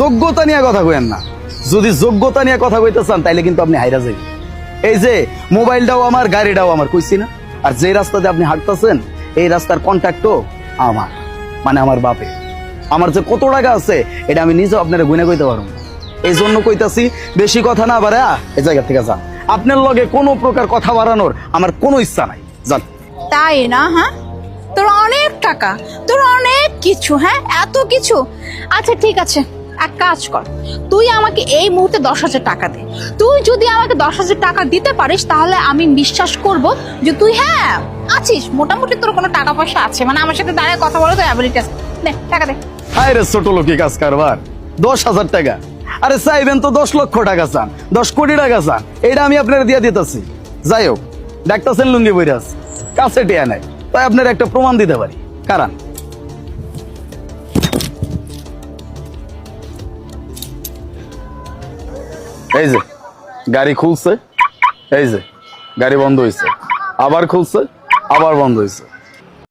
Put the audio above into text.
যোগ্যতা নিয়ে কথা কইেন না। যদি যোগ্যতা নিয়ে কথা কইতে চান, তাইলে কিন্তু আপনি হাইরা যাবেন এই যে, মোবাইলটাও আমার, গাড়িটাও আমার, কইছি না? আর যে রাস্তাতে আপনি হাঁটতেছেন, এই রাস্তার কন্ট্যাক্টও আমার মানে আমার বাপে আমার যে কত টাকা আছে, এটা আমি নিজেও আপনারা গুনে কইতে পারব এই জন্য কইতাছি, বেশি কথা না বাড়া এই জায়গা থেকে যান। আপনার লগে কোনো প্রকার কথা বাড়ানোর আমার কোনো ইচ্ছা নাই। যান। তাই না হ্যাঁ? তোর অনেক টাকা, তোর অনেক কিছু হ্যাঁ? এত কিছু? আচ্ছা ঠিক আছে। এক কাজ কর। তুই আমাকে এই মুহূর্তে দশ হাজার টাকা দে। তুই যদি আমাকে দশ হাজার টাকা দিতে পারিস, তাহলে আমি বিশ্বাস করব যে তুই হ্যাঁ আছিস। মোটামুটি তোর কোনো টাকা পয়সা আছে। মানে আমার সাথে দাঁড়িয়ে কথা বলে তো অ্যাবিলিটি আছে দে, টাকা দে। হায় রে ছোট লোকি কাজ কারবার। দশ হাজার টাকা। আরে চাইবেন তো দশ লক্ষ টাকা চান, দশ কোটি টাকা চান। এটা আমি আপনার দিয়ে দিতেছি। যাই হোক, ডাক্তার লুঙ্গি বইরাস কাছে টেয়া নাই। তাই আপনার একটা প্রমাণ দিতে পারি। কারণ এই যে গাড়ি খুলছে এই যে গাড়ি বন্ধ হয়েছে আবার খুলছে আবার বন্ধ হয়েছে